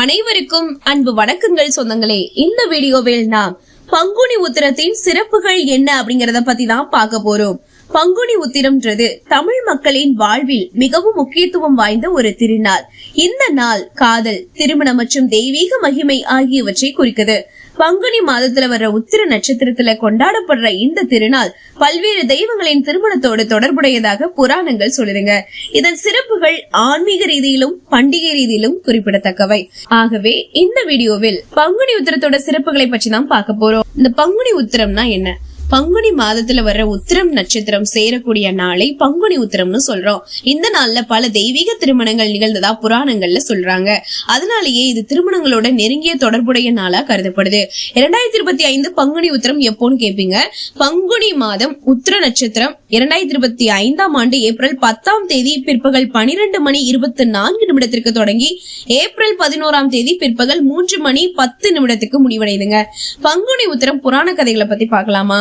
அனைவருக்கும் அன்பு வணக்கங்கள் சொந்தங்களே. இந்த வீடியோவில் நாம் பங்குனி உத்திரத்தின் சிறப்புகள் என்ன அப்படிங்கறத பத்தி தான் பார்க்க போறோம். பங்குனி உத்திரம்ன்றது தமிழ் மக்களின் வாழ்வில் மிகவும் முக்கியத்துவம் வாய்ந்த ஒரு திருநாள். இந்த நாள் காதல் திருமணம் மற்றும் தெய்வீக மகிமை ஆகியவற்றை குறிக்குது. பங்குனி மாதத்துல வர்ற உத்திர நட்சத்திரத்துல கொண்டாடப்படுற இந்த திருநாள் பல்வேறு தெய்வங்களின் திருமணத்தோடு தொடர்புடையதாக புராணங்கள் சொல்லுதுங்க. இதன் சிறப்புகள் ஆன்மீக ரீதியிலும் பண்டிகை ரீதியிலும் குறிப்பிடத்தக்கவை. ஆகவே இந்த வீடியோவில் பங்குனி உத்திரத்தோட சிறப்புகளை பற்றி தான் பார்க்க போறோம். இந்த பங்குனி உத்திரம்னா என்ன? பங்குனி மாதத்துல வர்ற உத்திரம் நட்சத்திரம் சேரக்கூடிய நாளை பங்குனி உத்திரம்னு சொல்றோம். இந்த நாள்ல பல தெய்வீக திருமணங்கள் நிகழ்ந்ததா புராணங்கள்ல சொல்றாங்க. அதனாலேயே இது திருமணங்களோட நெருங்கிய தொடர்புடைய நாளா கருதப்படுது. இரண்டாயிரத்தி இருபத்தி ஐந்து பங்குனி உத்திரம் எப்போன்னு கேப்பீங்க? பங்குனி மாதம் உத்திர நட்சத்திரம் இரண்டாயிரத்தி இருபத்தி ஐந்தாம் ஆண்டு ஏப்ரல் பத்தாம் தேதி பிற்பகல் பனிரெண்டு மணி இருபத்தி நான்கு நிமிடத்திற்கு தொடங்கி ஏப்ரல் பதினோராம் தேதி பிற்பகல் மூன்று மணி பத்து நிமிடத்துக்கு முடிவடையுதுங்க. பங்குனி உத்திரம் புராண கதைகளை பத்தி பார்க்கலாமா?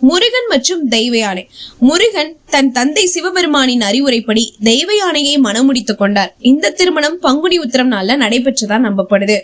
முருகன் மற்றும் தெய்வ யானை முருகன் தன் தந்தை சிவபெருமானின் அறிவுரைப்படி தெய்வ யானையை மணமுடித்துக் கொண்டார். இந்த திருமணம் பங்குனி உத்திரம் நாள்ல நடைபெற்றதா நம்பப்படுது.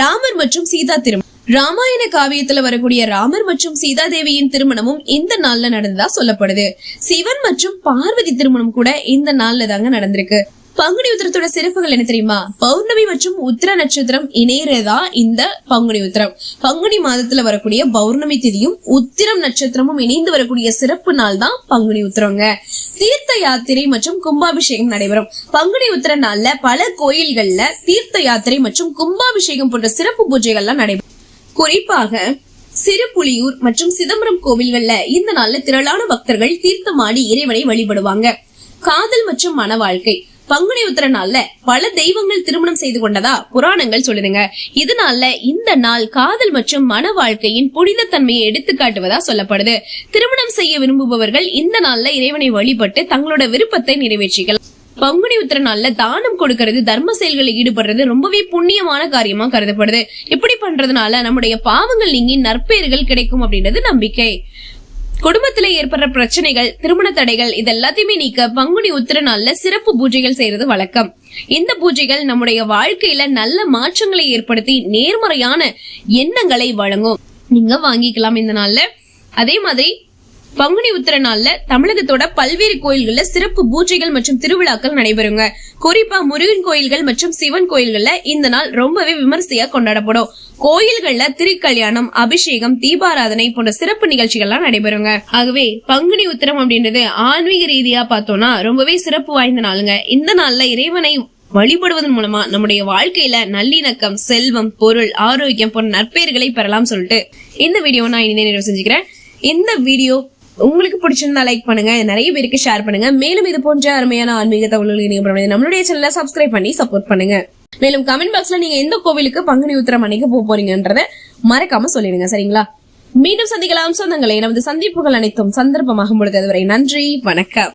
ராமர் மற்றும் சீதா திருமணம். ராமாயண காவியத்துல வரக்கூடிய ராமர் மற்றும் சீதா தேவியின் திருமணமும் இந்த நாள்ல நடந்ததா சொல்லப்படுது. சிவன் மற்றும் பார்வதி திருமணம் கூட இந்த நாள்ல தாங்க நடந்திருக்கு. பங்குனி உத்திரத்தோட சிறப்புகள் என்ன தெரியுமா? பௌர்ணமி மற்றும் உத்திர நட்சத்திரம் இணையறதா இந்த பங்குனி உத்திரம். பங்குனி மாதத்துல வரக்கூடிய பௌர்ணமி திதியும் உத்திரம் நட்சத்திரமும் இணைந்து வரக்கூடிய சிறப்பு நாள் தான் பங்குனி உத்திரங்க. தீர்த்த யாத்திரை மற்றும் கும்பாபிஷேகம் நடைபெறும். பங்குனி உத்திர நாள்ல பல கோயில்கள்ல தீர்த்த யாத்திரை மற்றும் கும்பாபிஷேகம் போன்ற சிறப்பு பூஜைகள்லாம் நடைபெறும் குறிப்பாக சிறுபுலியூர் மற்றும் சிதம்பரம் கோவில்கள்ல இந்த நாள்ல திரளான பக்தர்கள் தீர்த்தமாடி இறைவனை வழிபடுவாங்க. காதல் மற்றும் மன வாழ்க்கை. பங்குனி உத்திர நாள்ல பல தெய்வங்கள் திருமணம் செய்து கொண்டதா புராணங்கள் சொல்லுதுங்க. இதனால இந்த நாள் காதல் மற்றும் மன வாழ்க்கையின் புனிதத்தன்மையை எடுத்து காட்டுவதா சொல்லப்படுது. திருமணம் செய்ய விரும்புபவர்கள் இந்த நாள்ல இறைவனை வழிபட்டு தங்களோட விருப்பத்தை நிறைவேற்றிக்கலாம். பங்குனி உத்திர நாள்ல தானம் கொடுக்கறது தர்ம செயல்களில் ஈடுபடுறது ரொம்பவே புண்ணியமான காரியமா கருதப்படுது. இப்படி பண்றதுனால நம்முடைய பாவங்கள் நீங்கி நற்பெயர்கள் கிடைக்கும் அப்படின்றது நம்பிக்கை. குடும்பத்துல ஏற்படுற பிரச்சனைகள் திருமண தடைகள் இது எல்லாத்தையுமே நீக்க பங்குனி உத்திர நாள்ல சிறப்பு பூஜைகள் செய்யறது வழக்கம். இந்த பூஜைகள் நம்முடைய வாழ்க்கையில நல்ல மாற்றங்களை ஏற்படுத்தி நேர்மறையான எண்ணங்களை வழங்கும். நீங்க வாங்கிக்கலாம் இந்த நாள்ல. அதே மாதிரி பங்குனி உத்திர நாள்ல தமிழகத்தோட பல்வேறு கோயில்கள்ல சிறப்பு பூஜைகள் மற்றும் திருவிழாக்கள் நடைபெறுங்க. குறிப்பா முருகன் கோயில்கள் மற்றும் சிவன் கோயில்கள்ல இந்த நாள் ரொம்பவே விமர்சையா கொண்டாடப்படும். கோயில்கள்ல திருக்கல்யாணம் அபிஷேகம் தீபாராதனை போன்ற சிறப்பு நிகழ்ச்சிகள்லாம் நடைபெறுங்க. ஆகவே பங்குனி உத்திரம் அப்படின்றது ஆன்மீக ரீதியா பார்த்தோம்னா ரொம்பவே சிறப்பு வாய்ந்த நாளுங்க. இந்த நாள்ல இறைவனை வழிபடுவதன் மூலமா நம்முடைய வாழ்க்கையில நல்லிணக்கம் செல்வம் பொருள் ஆரோக்கியம் போன்ற நற்பெயர்களை பெறலாம் சொல்லிட்டு இந்த வீடியோ நான் இனி நிறைவு செஞ்சுக்கிறேன். இந்த வீடியோ உங்களுக்கு பிடிச்சிருந்தா லைக் பண்ணுங்க நிறைய பேருக்கு ஷேர் பண்ணுங்க. மேலும் இது போன்ற அருமையான ஆன்மீக தகவல்களை நீங்க நம்மளுடைய சேனலை சப்ஸ்கிரைப் பண்ணி சப்போர்ட் பண்ணுங்க. மேலும் கமெண்ட் பாக்ஸ்ல நீங்க எந்த கோவிலுக்கு பங்குனி உத்திரம் அன்னைக்கு போக போறீங்கன்றத மறக்காம சொல்லிடுங்க சரிங்களா? மீண்டும் சந்திக்கலாம். சொந்தங்களே நமது சந்திப்புகள் அனைத்தும் சந்தர்ப்பமாகும் பொழுது அதுவரை நன்றி வணக்கம்.